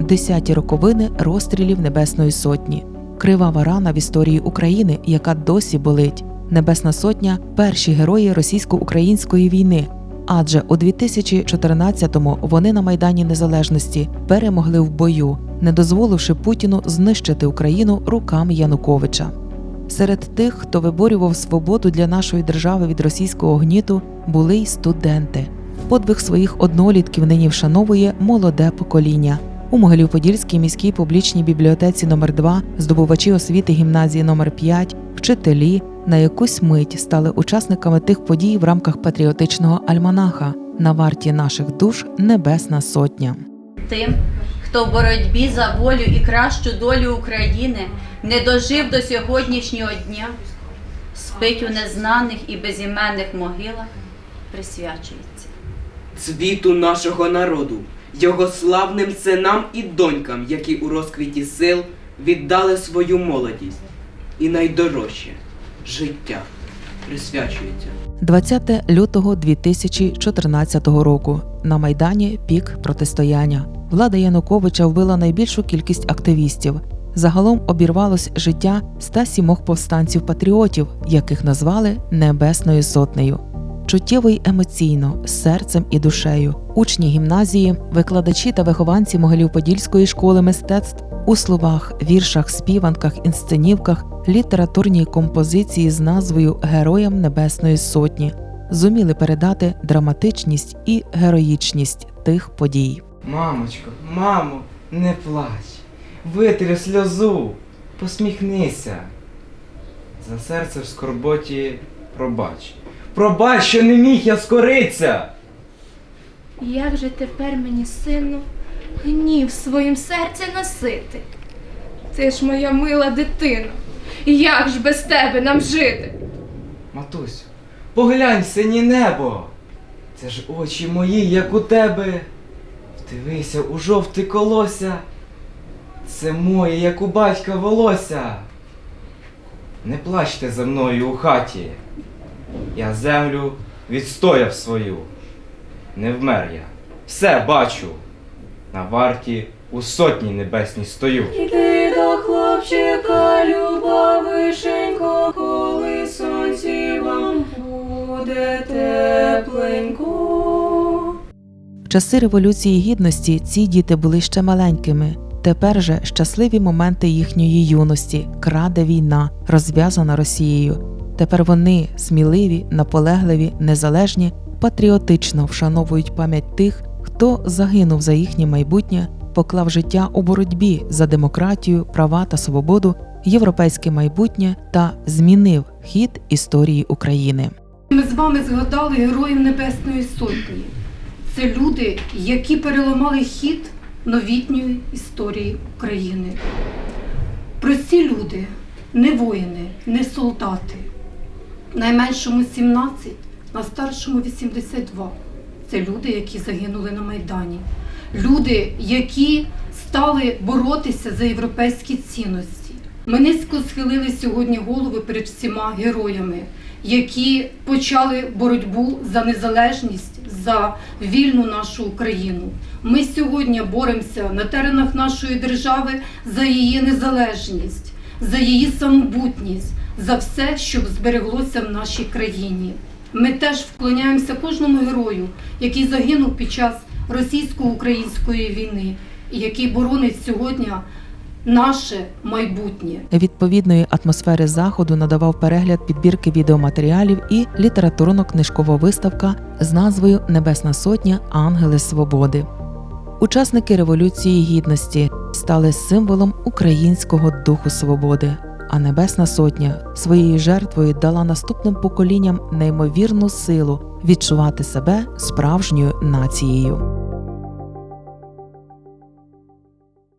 десяті роковини розстрілів Небесної Сотні, кривава рана в історії України, яка досі болить. Небесна Сотня перші герої російсько-української війни. Адже у 2014-му вони на Майдані Незалежності перемогли в бою, не дозволивши Путіну знищити Україну руками Януковича. Серед тих, хто виборював свободу для нашої держави від російського гніту, були й студенти. Подвиг своїх однолітків нині вшановує молоде покоління. У Могилів-Подільській міській публічній бібліотеці номер 2 здобувачі освіти гімназії номер 5 вчителі на якусь мить стали учасниками тих подій в рамках патріотичного альманаха на варті наших душ Небесна Сотня. тим, хто в боротьбі за волю і кращу долю України не дожив до сьогоднішнього дня, спить у незнаних і безіменних могилах, присвячується. цвіту нашого народу, його славним синам і донькам, які у розквіті сил віддали свою молодість і найдорожче життя присвячується. 20 лютого 2014 року на майдані пік протистояння. Влада Януковича вбила найбільшу кількість активістів. Загалом обірвалось життя 107 повстанців-патріотів, яких назвали Небесною сотнею. Чуттєво й емоційно, серцем і душею. Учні гімназії, викладачі та вихованці Могилів-Подільської школи мистецтв у словах, віршах, співанках, інсценівках, літературній композиції з назвою Героям Небесної Сотні зуміли передати драматичність і героїчність тих подій. Мамочко, мамо, не плач. Витри сльозу, посміхнися. За серце в скорботі пробач. Пробач, що не міг я скориться. Як же тепер мені, сину, гнів своїм серці носити? Ти ж моя мила дитина. Як ж без тебе нам жити? Матусю, поглянь в синє небо. Це ж очі мої, як у тебе. Вдивися у жовте колося. Це моє, як у батька волосся. Не плачте за мною у хаті. Я землю відстояв свою. Не вмер я. Все бачу. На варті у сотні небесній стою. Іди до хлопчика, люба вишенько, коли сонці вам буде тепленько. В часи Революції Гідності ці діти були ще маленькими. Тепер же щасливі моменти їхньої юності краде війна, розв'язана Росією. Тепер вони сміливі, наполегливі, незалежні, патріотично вшановують пам'ять тих, хто загинув за їхнє майбутнє, поклав життя у боротьбі за демократію, права та свободу, європейське майбутнє та змінив хід історії України. Ми з вами згадали Героїв Небесної Сотні. Це люди, які переламали хід новітньої історії України. Прості люди, не воїни, не солдати. Найменшому 17, на старшому 82. Це люди, які загинули на Майдані. Люди, які стали боротися за європейські цінності. Ми низько схилили сьогодні голови перед всіма героями, які почали боротьбу за незалежність, за вільну нашу Україну. Ми сьогодні боремося на теренах нашої держави за її незалежність, за її самобутність, за все, щоб збереглося в нашій країні. Ми теж вклоняємося кожному герою, який загинув під час російсько-української війни і який боронить сьогодні наше майбутнє. Відповідної атмосфери заходу надавав перегляд підбірки відеоматеріалів і літературно-книжкова виставка з назвою Небесна Сотня Ангели Свободи. Учасники Революції Гідності стали символом українського духу свободи. А Небесна Сотня своєю жертвою дала наступним поколінням неймовірну силу відчувати себе справжньою нацією.